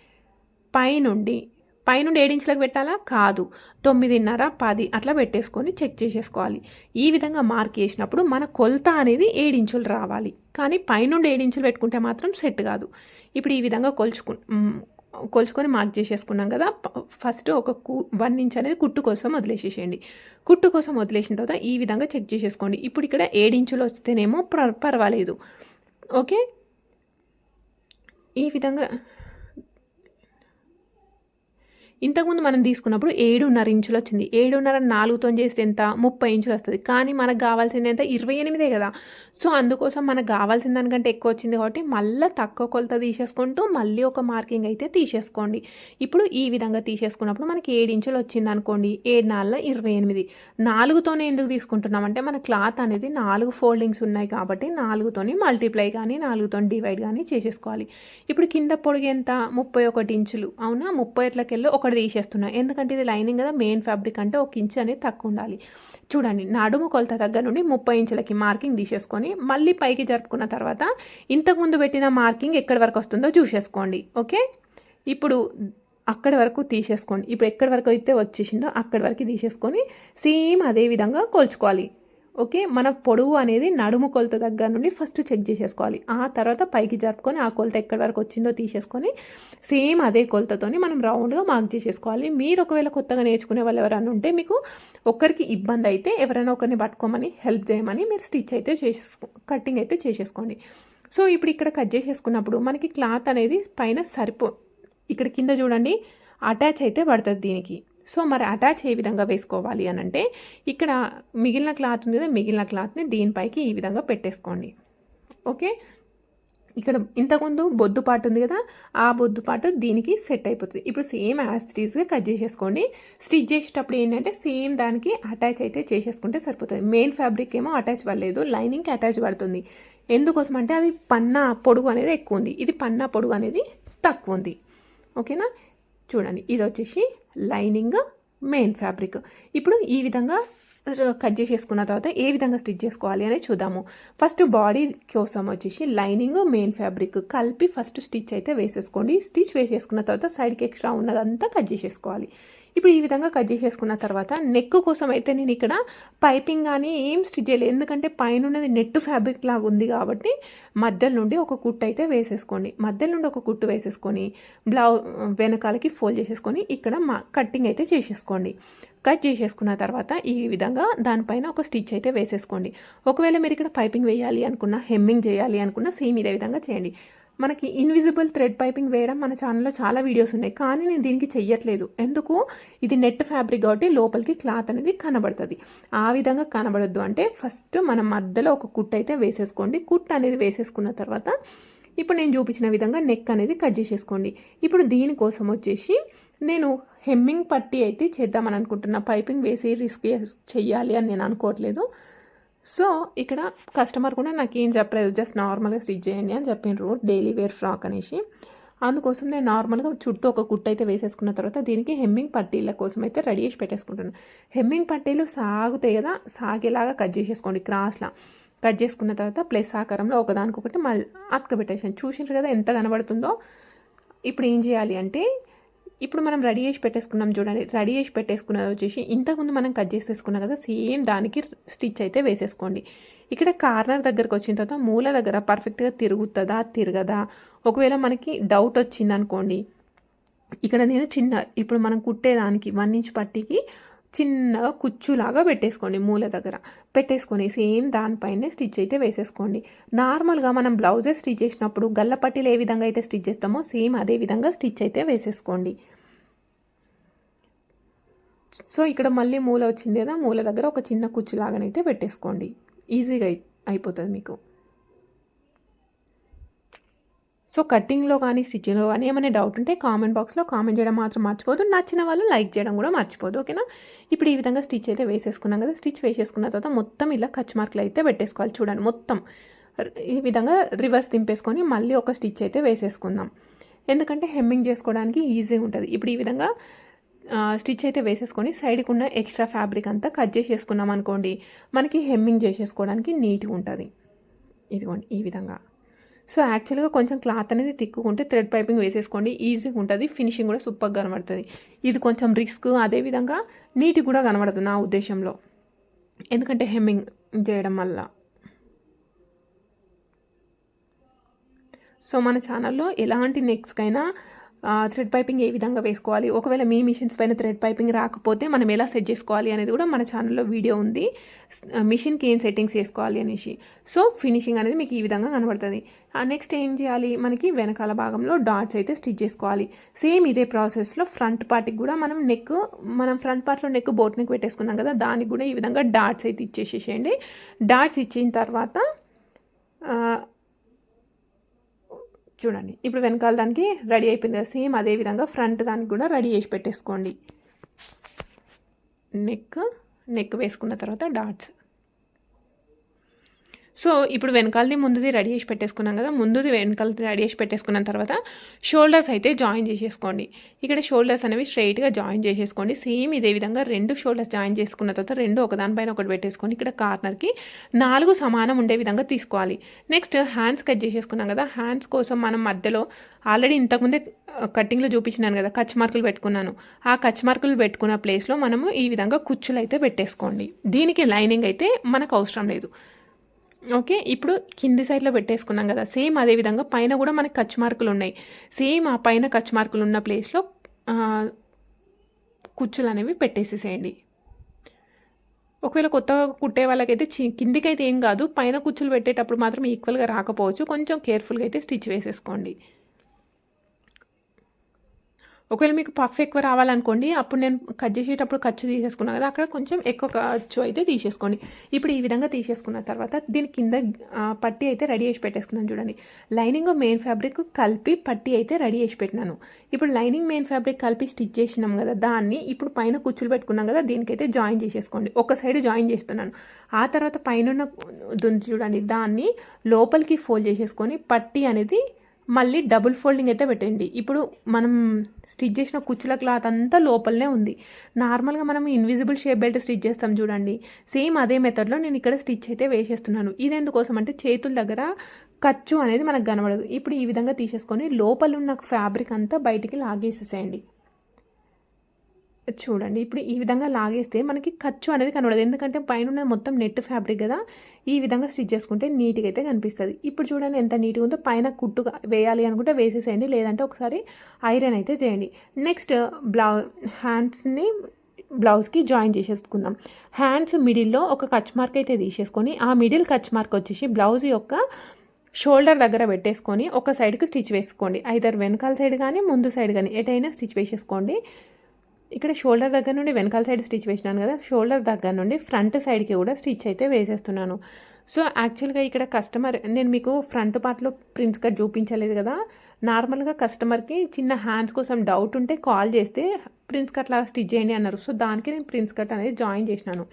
పైనుండి పైనుండి ఏడించులకు పెట్టాలా? కాదు. తొమ్మిదిన్నర పది అట్లా పెట్టేసుకొని చెక్ చేసేసుకోవాలి. ఈ విధంగా మార్క్ చేసినప్పుడు మన కొలత అనేది ఏడించులు రావాలి. కానీ పైనుండి ఏడించులు పెట్టుకుంటే మాత్రం సెట్ కాదు. ఇప్పుడు ఈ విధంగా కొలుచుకు కొలుచుకొని మార్క్ చేసేసుకున్నాం కదా ఫస్ట్ ఒక కు వన్ ఇంచ్ అనేది కుట్టు కోసం వదిలేసేసేయండి. కుట్టు కోసం వదిలేసిన తర్వాత ఈ విధంగా చెక్ చేసేసుకోండి. ఇప్పుడు ఇక్కడ ఏడించులు వస్తేనేమో పర్ పర్వాలేదు. ఓకే? ఈ విధంగా ఇంతకుముందు మనం తీసుకున్నప్పుడు ఏడున్నర ఇంచులు వచ్చింది. ఏడున్నర నాలుగుతో చేస్తే ఎంత? ముప్పై ఇంచులు వస్తుంది. కానీ మనకు కావాల్సింది ఎంత? ఇరవై ఎనిమిదే కదా. సో అందుకోసం మనకు కావాల్సిన దానికంటే ఎక్కువ వచ్చింది కాబట్టి మళ్ళీ తక్కువ కొలత తీసేసుకుంటూ మళ్ళీ ఒక మార్కింగ్ అయితే తీసేసుకోండి. ఇప్పుడు ఈ విధంగా తీసేసుకున్నప్పుడు మనకి ఏడు ఇంచులు వచ్చింది అనుకోండి. ఏడు నాలుగు ఇరవై ఎనిమిది. నాలుగుతోనే ఎందుకు తీసుకుంటున్నాం అంటే మన క్లాత్ అనేది నాలుగు ఫోల్డింగ్స్ ఉన్నాయి కాబట్టి నాలుగుతోని మల్టిప్లై కానీ నాలుగుతో డివైడ్ కానీ చేసేసుకోవాలి. ఇప్పుడు కింద పొడుగు ఎంత? ముప్పై ఒకటి ఇంచులు. అవునా? ముప్పై ఎట్లకెళ్ళి ఒక ఒకటి తీసేస్తున్నా. ఎందుకంటే ఇది లైనింగ్ కదా మెయిన్ ఫ్యాబ్రిక్ అంటే ఒక ఇంచు అనేది తక్కువ ఉండాలి. చూడండి నడుము కొలత దగ్గర నుండి ముప్పై ఇంచులకి మార్కింగ్ తీసేసుకొని మళ్ళీ పైకి జరుపుకున్న తర్వాత ఇంతకుముందు పెట్టిన మార్కింగ్ ఎక్కడి వరకు వస్తుందో చూసేసుకోండి. ఓకే? ఇప్పుడు అక్కడి వరకు తీసేసుకోండి. ఇప్పుడు ఎక్కడి వరకు అయితే వచ్చేసిందో అక్కడి వరకు తీసేసుకొని సేమ్ అదే విధంగా కొలుచుకోవాలి. ఓకే మన పొడవు అనేది నడుము కొలత దగ్గర నుండి ఫస్ట్ చెక్ చేసేసుకోవాలి. ఆ తర్వాత పైకి జరుపుకొని ఆ కొలత ఎక్కడి వరకు వచ్చిందో తీసేసుకొని సేమ్ అదే కొలతతోని మనం రౌండ్గా మార్క్ చేసేసుకోవాలి. మీరు ఒకవేళ కొత్తగా నేర్చుకునే వాళ్ళు ఎవరైనా ఉంటే మీకు ఒక్కరికి ఇబ్బంది అయితే ఎవరైనా ఒకరిని పట్టుకోమని హెల్ప్ చేయమని మీరు స్టిచ్ అయితే చేసేసుకో కటింగ్ అయితే చేసేసుకోండి. సో ఇప్పుడు ఇక్కడ కట్ చేసేసుకున్నప్పుడు మనకి క్లాత్ అనేది పైన సరిపో ఇక్కడ కింద చూడండి అటాచ్ అయితే పడుతుంది దీనికి. సో మరి అటాచ్ ఏ విధంగా వేసుకోవాలి అని అంటే ఇక్కడ మిగిలిన క్లాత్ ఉంది కదా మిగిలిన క్లాత్ని దీనిపైకి ఈ విధంగా పెట్టేసుకోండి. ఓకే? ఇక్కడ ఇంతకుముందు బొద్దు పాటు ఉంది కదా ఆ బొద్దు పాటు దీనికి సెట్ అయిపోతుంది. ఇప్పుడు సేమ్ యాస్ట్రీస్గా కట్ చేసేసుకోండి. స్టిచ్ చేసేటప్పుడు ఏంటంటే సేమ్ దానికి అటాచ్ అయితే చేసేసుకుంటే సరిపోతుంది. మెయిన్ ఫ్యాబ్రిక్ ఏమో అటాచ్ పడలేదు లైనింగ్కి అటాచ్ పడుతుంది. ఎందుకోసం అంటే అది పన్నా పొడుగు అనేది ఎక్కువ ఉంది. ఇది పన్నా పొడుగు అనేది తక్కువ ఉంది. ఓకేనా? చూడండి ఇది వచ్చేసి లైనింగ్ మెయిన్ ఫ్యాబ్రిక్. ఇప్పుడు ఈ విధంగా కట్ చేసేసుకున్న తర్వాత ఏ విధంగా స్టిచ్ చేసుకోవాలి అనేది చూద్దాము. ఫస్ట్ బాడీ కోసం వచ్చేసి లైనింగ్ మెయిన్ ఫ్యాబ్రిక్ కలిపి ఫస్ట్ స్టిచ్ అయితే వేసేసుకోండి. స్టిచ్ వేసేసుకున్న తర్వాత సైడ్కి ఎక్స్ట్రా ఉన్నదంతా కట్ చేసేసుకోవాలి. ఇప్పుడు ఈ విధంగా కట్ చేసేసుకున్న తర్వాత నెక్ కోసం అయితే నేను ఇక్కడ పైపింగ్ కానీ ఏం స్టిచ్ చేయలేదు. ఎందుకంటే పైన ఉన్నది నెట్ ఫ్యాబ్రిక్ లాగా ఉంది కాబట్టి మధ్యలో నుండి ఒక కుట్టు అయితే వేసేసుకోండి. మధ్యలో నుండి ఒక కుట్టు వేసేసుకొని బ్లౌ వెనకాలకి ఫోల్డ్ చేసేసుకొని ఇక్కడ మా కట్టింగ్ అయితే చేసేసుకోండి. కట్ చేసేసుకున్న తర్వాత ఈ విధంగా దానిపైన ఒక స్టిచ్ అయితే వేసేసుకోండి. ఒకవేళ మీరు ఇక్కడ పైపింగ్ వేయాలి అనుకున్న హెమ్మింగ్ చేయాలి అనుకున్న సేమ్ ఇదే విధంగా చేయండి. మనకి ఇన్విజిబుల్ థ్రెడ్ పైపింగ్ వేయడం మన ఛానల్లో చాలా వీడియోస్ ఉన్నాయి. కానీ నేను దీనికి చెయ్యట్లేదు. ఎందుకు? ఇది నెట్ ఫ్యాబ్రిక్ కాబట్టి లోపలికి క్లాత్ అనేది కనబడుతుంది. ఆ విధంగా కనబడద్దు అంటే ఫస్ట్ మనం మధ్యలో ఒక కుట్ అయితే వేసేసుకోండి. కుట్ అనేది వేసేసుకున్న తర్వాత ఇప్పుడు నేను చూపించిన విధంగా నెక్ అనేది కట్ చేసేసుకోండి. ఇప్పుడు దీనికోసం వచ్చేసి నేను హెమ్మింగ్ పట్టి అయితే చేద్దామని అనుకుంటున్నా. పైపింగ్ వేసి రిస్క్ చేయాలి అని నేను అనుకోవట్లేదు. సో ఇక్కడ కస్టమర్ కూడా నాకు ఏం చెప్పలేదు. జస్ట్ నార్మల్గా స్టిచ్ చేయండి అని చెప్పినారు. డైలీ వేర్ ఫ్రాక్ అనేసి. అందుకోసం నేను నార్మల్గా చుట్టూ ఒక కుట్టు అయితే వేసేసుకున్న తర్వాత దీనికి హెమ్మింగ్ పట్టీల కోసం అయితే రెడీ చేసి పెట్టేసుకుంటున్నాను హెమ్మింగ్ పట్టీలు సాగుతాయి కదా సాగేలాగా కట్ చేసేసుకోండి క్రాస్లా. కట్ చేసుకున్న తర్వాత ప్లస్ ఆకారంలో ఒకదానికొకటి మళ్ళీ అతకబెట్టేసాను చూసినారు కదా ఎంత కనబడుతుందో. ఇప్పుడు ఏం చేయాలి అంటే ఇప్పుడు మనం రెడీ చేసి పెట్టేసుకున్నాం చూడండి. రెడీ చేసి పెట్టేసుకున్నది వచ్చేసి ఇంతకుముందు మనం కట్ చేసేసుకున్నాం కదా సేమ్ దానికి స్టిచ్ అయితే వేసేసుకోండి. ఇక్కడ కార్నర్ దగ్గరకు వచ్చిన తర్వాత మూల దగ్గర పర్ఫెక్ట్గా తిరుగుతుందా తిరగదా? ఒకవేళ మనకి డౌట్ వచ్చింది అనుకోండి ఇక్కడ నేను చిన్న ఇప్పుడు మనం కుట్టేదానికి వన్ ఇంచ్ పట్టికి చిన్నగా కుచ్చులాగా పెట్టేసుకోండి మూల దగ్గర. పెట్టేసుకొని సేమ్ దానిపైనే స్టిచ్ అయితే వేసేసుకోండి. నార్మల్గా మనం బ్లౌజెస్ స్టిచ్ చేసినప్పుడు గల్లపట్టీలు ఏ విధంగా అయితే స్టిచ్ చేస్తామో సేమ్ అదే విధంగా స్టిచ్ అయితే వేసేసుకోండి. సో ఇక్కడ మళ్ళీ మూల వచ్చింది కదా మూల దగ్గర ఒక చిన్న కుచ్చులాగానైతే పెట్టేసుకోండి. ఈజీగా అయిపోతుంది మీకు. సో కటింగ్లో కానీ స్టిచ్చింగ్లో కానీ ఏమైనా డౌట్ ఉంటే కామెంట్ బాక్స్లో కామెంట్ చేయడం మాత్రం మర్చిపోదు నచ్చిన వాళ్ళు లైక్ చేయడం కూడా మర్చిపోదు ఓకేనా? ఇప్పుడు ఈ విధంగా స్టిచ్ అయితే వేసేసుకున్నాం కదా స్టిచ్ వేసేసుకున్న తర్వాత మొత్తం ఇలా కచ్ మార్కులు అయితే పెట్టేసుకోవాలి చూడండి మొత్తం. ఈ విధంగా రివర్స్ దింపేసుకొని మళ్ళీ ఒక స్టిచ్ అయితే వేసేసుకుందాం. ఎందుకంటే హెమ్మింగ్ చేసుకోవడానికి ఈజీగా ఉంటుంది. ఇప్పుడు ఈ విధంగా స్టిచ్ అయితే వేసేసుకొని సైడ్కి ఉన్న ఎక్స్ట్రా ఫ్యాబ్రిక్ అంతా కట్ చేసేసుకున్నాం అనుకోండి మనకి హెమ్మింగ్ చేసేసుకోవడానికి నీట్గా ఉంటుంది. ఇదిగోండి ఈ విధంగా. సో యాక్చువల్గా కొంచెం క్లాత్ అనేది తిక్కుకుంటే థ్రెడ్ పైపింగ్ వేసేసుకోండి. ఈజీగా ఉంటుంది. ఫినిషింగ్ కూడా సూపర్గా కనబడుతుంది. ఇది కొంచెం రిస్క్. అదేవిధంగా నీటి కూడా కనబడదు నా ఉద్దేశంలో. ఎందుకంటే హెమ్మింగ్ చేయడం వల్ల. సో మన ఛానల్లో ఎలాంటి నెక్స్కైనా థ్రెడ్ పైపింగ్ ఏ విధంగా వేసుకోవాలి? ఒకవేళ మీ మిషన్స్ పైన థ్రెడ్ పైపింగ్ రాకపోతే మనం ఎలా సెట్ చేసుకోవాలి అనేది కూడా మన ఛానల్లో వీడియో ఉంది. మిషన్కి ఏం సెట్టింగ్స్ చేసుకోవాలి అనేసి. సో ఫినిషింగ్ అనేది మీకు ఈ విధంగా కనబడుతుంది. నెక్స్ట్ ఏం చేయాలి? మనకి వెనకాల భాగంలో డాట్స్ అయితే స్టిచ్ చేసుకోవాలి. సేమ్ ఇదే ప్రాసెస్లో ఫ్రంట్ పార్ట్కి కూడా మనం నెక్ మనం ఫ్రంట్ పార్ట్లో నెక్ బోట్ నెక్ పెట్టేసుకున్నాం కదా దానికి కూడా ఈ విధంగా డాట్స్ అయితే ఇచ్చేసేసేయండి. డాట్స్ ఇచ్చిన తర్వాత చూడండి. ఇప్పుడు వెనకాల దానికి రెడీ అయిపోయింది కదా సేమ్ అదే విధంగా ఫ్రంట్ దానికి కూడా రెడీ చేసి పెట్టేసుకోండి. నెక్ నెక్ వేసుకున్న తర్వాత డాట్స్. సో ఇప్పుడు వెనకాలది ముందుది రెడీ చేసి పెట్టేసుకున్నాం కదా ముందుది వెనకాలది రెడీ చేసి పెట్టేసుకున్న తర్వాత షోల్డర్స్ అయితే జాయిన్ చేసేసుకోండి. ఇక్కడ షోల్డర్స్ అనేవి స్ట్రైట్గా జాయిన్ చేసేసుకోండి. సేమ్ ఇదే విధంగా రెండు షోల్డర్స్ జాయిన్ చేసుకున్న తర్వాత రెండు ఒకదానిపైన ఒకటి పెట్టేసుకోండి. ఇక్కడ కార్నర్కి నాలుగు సమానం ఉండే విధంగా తీసుకోవాలి. నెక్స్ట్ హ్యాండ్స్ కట్ చేసేసుకున్నాం కదా హ్యాండ్స్ కోసం మనం మధ్యలో ఆల్రెడీ ఇంతకుముందే కటింగ్లో చూపించినాను కదా కచ్ మార్కులు పెట్టుకున్నాను. ఆ కచ్ మార్కులు పెట్టుకున్న ప్లేస్లో మనము ఈ విధంగా కుచ్చులు అయితే పెట్టేసుకోండి. దీనికి లైనింగ్ అయితే మనకు అవసరం లేదు. ఓకే ఇప్పుడు కింది సైడ్లో పెట్టేసుకున్నాం కదా సేమ్ అదే విధంగా పైన కూడా మనకి ఖర్చు మార్కులు ఉన్నాయి. సేమ్ ఆ పైన ఖర్చు మార్కులు ఉన్న ప్లేస్లో కుచ్చులు అనేవి పెట్టేసేసేయండి. ఒకవేళ కొత్తగా కుట్టే వాళ్ళకైతే చి కిందికైతే ఏం కాదు పైన కుచ్చులు పెట్టేటప్పుడు మాత్రం ఈక్వల్గా రాకపోవచ్చు. కొంచెం కేర్ఫుల్గా అయితే స్టిచ్ వేసేసుకోండి. ఒకవేళ మీకు పఫ్ ఎక్కువ రావాలనుకోండి అప్పుడు నేను కట్ చేసేటప్పుడు ఖర్చు తీసేసుకున్నాను కదా అక్కడ కొంచెం ఎక్కువ ఖర్చు అయితే తీసేసుకోండి. ఇప్పుడు ఈ విధంగా తీసేసుకున్న తర్వాత దీని కింద పట్టి అయితే రెడీ చేసి పెట్టేసుకున్నాను చూడండి. లైనింగ్ మెయిన్ ఫ్యాబ్రిక్ కలిపి పట్టి అయితే రెడీ చేసి పెట్టినాను. ఇప్పుడు లైనింగ్ మెయిన్ ఫ్యాబ్రిక్ కలిపి స్టిచ్ చేసినాం కదా దాన్ని ఇప్పుడు పైన కుచ్చులు పెట్టుకున్నాం కదా దీనికైతే జాయిన్ చేసేసుకోండి. ఒక సైడ్ జాయిన్ చేస్తున్నాను. ఆ తర్వాత పైన చూడండి దాన్ని లోపలికి ఫోల్డ్ చేసేసుకొని పట్టి అనేది మళ్ళీ డబుల్ ఫోల్డింగ్ అయితే పెట్టండి. ఇప్పుడు మనం స్టిచ్ చేసిన కుచ్చుల క్లాత్ అంతా లోపలనే ఉంది. నార్మల్గా మనం ఇన్విజిబుల్ షేప్ బెల్ట్ స్టిచ్ చేస్తాం చూడండి. సేమ్ అదే మెథడ్లో నేను ఇక్కడ స్టిచ్ అయితే వేసేస్తున్నాను. ఇది ఎందుకోసం అంటే చేతుల దగ్గర ఖర్చు అనేది మనకు కనబడదు. ఇప్పుడు ఈ విధంగా తీసేసుకొని లోపల ఉన్న ఫ్యాబ్రిక్ అంతా బయటికి లాగేసేసేయండి. చూడండి. ఇప్పుడు ఈ విధంగా లాగేస్తే మనకి ఖర్చు అనేది కనబడదు. ఎందుకంటే పైన మొత్తం నెట్ ఫ్యాబ్రిక్ కదా ఈ విధంగా స్టిచ్ చేసుకుంటే నీట్గా అయితే కనిపిస్తుంది. ఇప్పుడు చూడండి ఎంత నీట్గా ఉందో పైన కుట్టు వేయాలి అనుకుంటే వేసేసేయండి లేదంటే ఒకసారి ఐరన్ అయితే చేయండి. నెక్స్ట్ బ్లౌ హ్యాండ్స్ని బ్లౌజ్కి జాయిన్ చేసేసుకుందాం. హ్యాండ్స్ మిడిల్లో ఒక కచ్ మార్క్ అయితే తీసేసుకొని ఆ మిడిల్ కచ్ మార్క్ వచ్చేసి బ్లౌజ్ యొక్క షోల్డర్ దగ్గర పెట్టేసుకొని ఒక సైడ్కి స్టిచ్ వేసుకోండి. ఐదర్ వెనకాల సైడ్ కానీ ముందు సైడ్ కానీ ఎటైనా స్టిచ్ వేసేసుకోండి. ఇక్కడ షోల్డర్ దగ్గర నుండి వెనకాల సైడ్ స్టిచ్ వేసినాను కదా షోల్డర్ దగ్గర నుండి ఫ్రంట్ సైడ్కి కూడా స్టిచ్ అయితే వేసేస్తున్నాను. సో యాక్చువల్గా ఇక్కడ కస్టమర్ నేను మీకు ఫ్రంట్ పార్ట్లో ప్రింట్స్ కట్ చూపించలేదు కదా నార్మల్గా కస్టమర్కి చిన్న హ్యాండ్స్ కోసం డౌట్ ఉంటే కాల్ చేస్తే ప్రిన్స్ కట్ లాగా స్టిచ్ చేయండి అన్నారు. సో దానికి నేను ప్రిన్స్ కట్ అనేది జాయిన్ చేసినాను.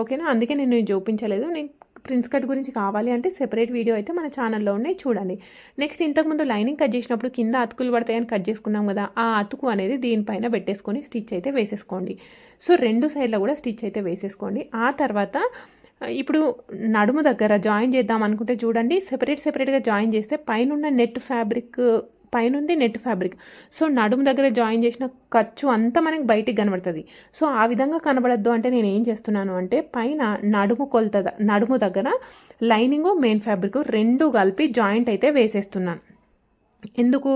ఓకేనా? అందుకే నేను చూపించలేదు. నేను ప్రిన్స్ కట్ గురించి కావాలి అంటే సెపరేట్ వీడియో అయితే మన ఛానల్లో ఉన్నాయి చూడండి. నెక్స్ట్ ఇంతకుముందు లైనింగ్ కట్ చేసినప్పుడు కింద అతుకులు పడతాయని కట్ చేసుకున్నాం కదా ఆ అతుకు అనేది దీనిపైన పెట్టేసుకొని స్టిచ్ అయితే వేసేసుకోండి. సో రెండు సైడ్లో కూడా స్టిచ్ అయితే వేసేసుకోండి. ఆ తర్వాత ఇప్పుడు నడుము దగ్గర జాయిన్ చేద్దాం అనుకుంటే చూడండి సెపరేట్ సెపరేట్గా జాయిన్ చేస్తే పైన నెట్ ఫ్యాబ్రిక్ పైనుంది నెట్ ఫ్యాబ్రిక్. సో నడుము దగ్గర జాయిన్ చేసిన ఖర్చు అంతా మనకి బయటికి కనబడుతుంది. సో ఆ విధంగా కనబడద్దు అంటే నేను ఏం చేస్తున్నాను అంటే పైన నడుము కొలత నడుము దగ్గర లైనింగు మెయిన్ ఫ్యాబ్రిక్ రెండు కలిపి జాయింట్ అయితే వేసేస్తున్నాను. ఎందుకు?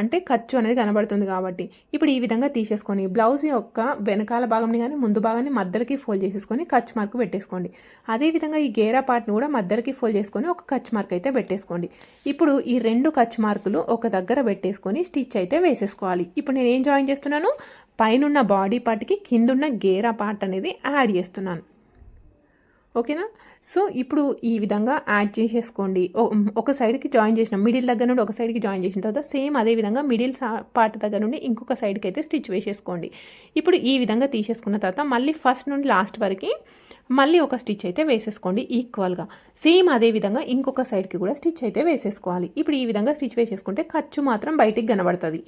అంటే ఖర్చు అనేది కనబడుతుంది కాబట్టి. ఇప్పుడు ఈ విధంగా తీసేసుకొని బ్లౌజ్ యొక్క వెనకాల భాగంని కానీ ముందు భాగాన్ని మధ్యలోకి ఫోల్డ్ చేసేసుకొని ఖర్చు మార్క్ పెట్టేసుకోండి. అదేవిధంగా ఈ గేరా పార్ట్ని కూడా మధ్యలోకి ఫోల్డ్ చేసుకొని ఒక ఖర్చు మార్క్ అయితే పెట్టేసుకోండి. ఇప్పుడు ఈ రెండు ఖర్చు మార్కులు ఒక దగ్గర పెట్టేసుకొని స్టిచ్ అయితే వేసేసుకోవాలి. ఇప్పుడు నేను ఏం జాయిన్ చేస్తున్నాను? పైనున్న బాడీ పార్ట్కి కిందున్న గేరా పార్ట్ అనేది యాడ్ చేస్తున్నాను. ఓకేనా? సో ఇప్పుడు ఈ విధంగా యాడ్ చేసేసుకోండి. ఒక సైడ్కి జాయిన్ చేసిన మిడిల్ దగ్గర నుండి ఒక సైడ్కి జాయిన్ చేసిన తర్వాత సేమ్ అదే విధంగా మిడిల్ పార్ట్ దగ్గర నుండి ఇంకొక సైడ్కి అయితే స్టిచ్ వేసేసుకోండి. ఇప్పుడు ఈ విధంగా తీసేసుకున్న తర్వాత మళ్ళీ ఫస్ట్ నుండి లాస్ట్ వరకు మళ్ళీ ఒక స్టిచ్ అయితే వేసేసుకోండి ఈక్వల్గా సేమ్ అదే విధంగా ఇంకొక సైడ్కి కూడా స్టిచ్ అయితే వేసేసుకోవాలి. ఇప్పుడు ఈ విధంగా స్టిచ్ వేసేసుకుంటే ఖర్చు మాత్రం బయటికి కనబడుతుంది.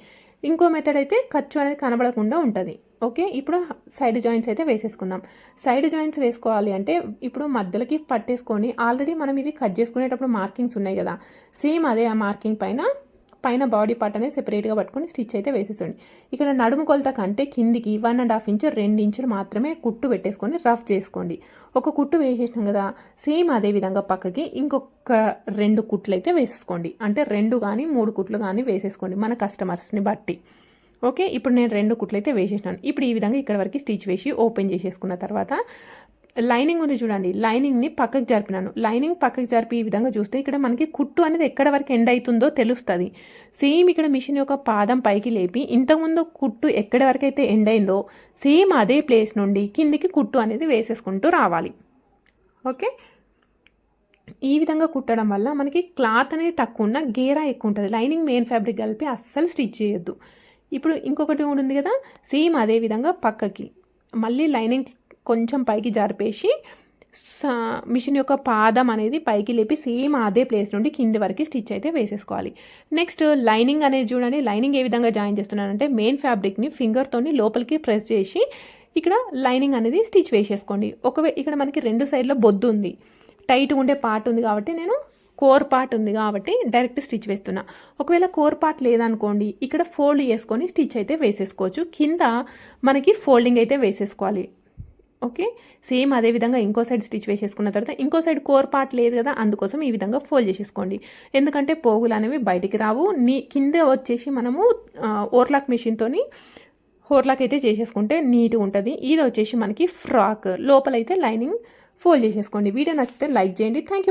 ఇంకో మెథడ్ అయితే ఖర్చు అనేది కనబడకుండా ఉంటుంది. ఓకే ఇప్పుడు సైడ్ జాయింట్స్ అయితే వేసేసుకుందాం. సైడ్ జాయింట్స్ వేసుకోవాలి అంటే ఇప్పుడు మధ్యలోకి పట్టేసుకొని ఆల్రెడీ మనం ఇది కట్ చేసుకునేటప్పుడు మార్కింగ్స్ ఉన్నాయి కదా. సేమ్ అదే ఆ మార్కింగ్ పైన పైన బాడీ పార్ట్ అనేది సెపరేట్గా పట్టుకొని స్టిచ్ అయితే వేసేసండి ఇక్కడ నడుము కొలత కంటే కిందికి వన్ అండ్ హాఫ్ ఇంచు రెండు ఇంచులు మాత్రమే కుట్టు పెట్టేసుకొని రఫ్ చేసుకోండి. ఒక కుట్టు వేసేసినాం కదా సేమ్ అదే విధంగా పక్కకి ఇంకొక రెండు కుట్లు అయితే వేసేసుకోండి. అంటే రెండు కానీ మూడు కుట్లు కానీ వేసేసుకోండి మన కస్టమర్స్ని బట్టి. ఓకే ఇప్పుడు నేను రెండు కుట్లు అయితే వేసేసినాను. ఇప్పుడు ఈ విధంగా ఇక్కడ వరకు స్టిచ్ వేసి ఓపెన్ చేసేసుకున్న తర్వాత లైనింగ్ ఉంది చూడండి లైనింగ్ని పక్కకు జరిపినాను. లైనింగ్ పక్కకు జరిపి ఈ విధంగా చూస్తే ఇక్కడ మనకి కుట్టు అనేది ఎక్కడ వరకు ఎండ్ అవుతుందో తెలుస్తుంది. సేమ్ ఇక్కడ మిషన్ యొక్క పాదం పైకి లేపి ఇంతకుముందు కుట్టు ఎక్కడి వరకు అయితే ఎండ్ అయిందో సేమ్ అదే ప్లేస్ నుండి కిందికి కుట్టు అనేది వేసేసుకుంటూ రావాలి. ఓకే? ఈ విధంగా కుట్టడం వల్ల మనకి క్లాత్ అనేది తక్కువ ఉన్న గేరా ఎక్కువ ఉంటుంది. లైనింగ్ మెయిన్ ఫ్యాబ్రిక్ కలిపి అస్సలు స్టిచ్ చేయొద్దు. ఇప్పుడు ఇంకొకటి కూడా ఉంది కదా సేమ్ అదే విధంగా పక్కకి. మళ్ళీ లైనింగ్ కొంచెం పైకి జరిపేసి సా- మిషన్ యొక్క పాదం అనేది పైకి లేపి సేమ్ అదే ప్లేస్ నుండి కింది వరకు స్టిచ్ అయితే వేసేసుకోవాలి. నెక్స్ట్ లైనింగ్ అనేది చూడండి లైనింగ్ ఏ విధంగా జాయిన్ చేస్తున్నానంటే మెయిన్ ఫ్యాబ్రిక్ని ఫింగర్తోని లోపలికి ప్రెస్ చేసి ఇక్కడ లైనింగ్ అనేది స్టిచ్ వేసేసుకోండి. ఒకవేళ ఇక్కడ మనకి రెండు సైడ్లో బొద్దు ఉంది. టైట్గా ఉండే పార్ట్ ఉంది కాబట్టి నేను కోర్ పార్ట్ ఉంది కాబట్టి డైరెక్ట్ స్టిచ్ వేస్తున్నా. ఒకవేళ కోర్ పార్ట్ లేదనుకోండి ఇక్కడ ఫోల్డ్ చేసుకొని స్టిచ్ అయితే వేసేసుకోవచ్చు. కింద మనకి ఫోల్డింగ్ అయితే వేసేసుకోవాలి. ఓకే సేమ్ అదే విధంగా ఇంకో సైడ్ స్టిచ్ వేసేసుకున్న తర్వాత ఇంకో సైడ్ కోర్ పార్ట్ లేదు కదా అందుకోసం ఈ విధంగా ఫోల్డ్ చేసేసుకోండి. ఎందుకంటే పోగులు అనేవి బయటికి రావు. నీ కింద వచ్చేసి మనము ఓర్లాక్ మిషన్తోని హోర్లాక్ అయితే చేసేసుకుంటే నీట్గా ఉంటుంది. ఇది వచ్చేసి మనకి ఫ్రాక్ లోపలైతే లైనింగ్ ఫోల్డ్ చేసేసుకోండి. వీడియో నచ్చితే లైక్ చేయండి. Thank you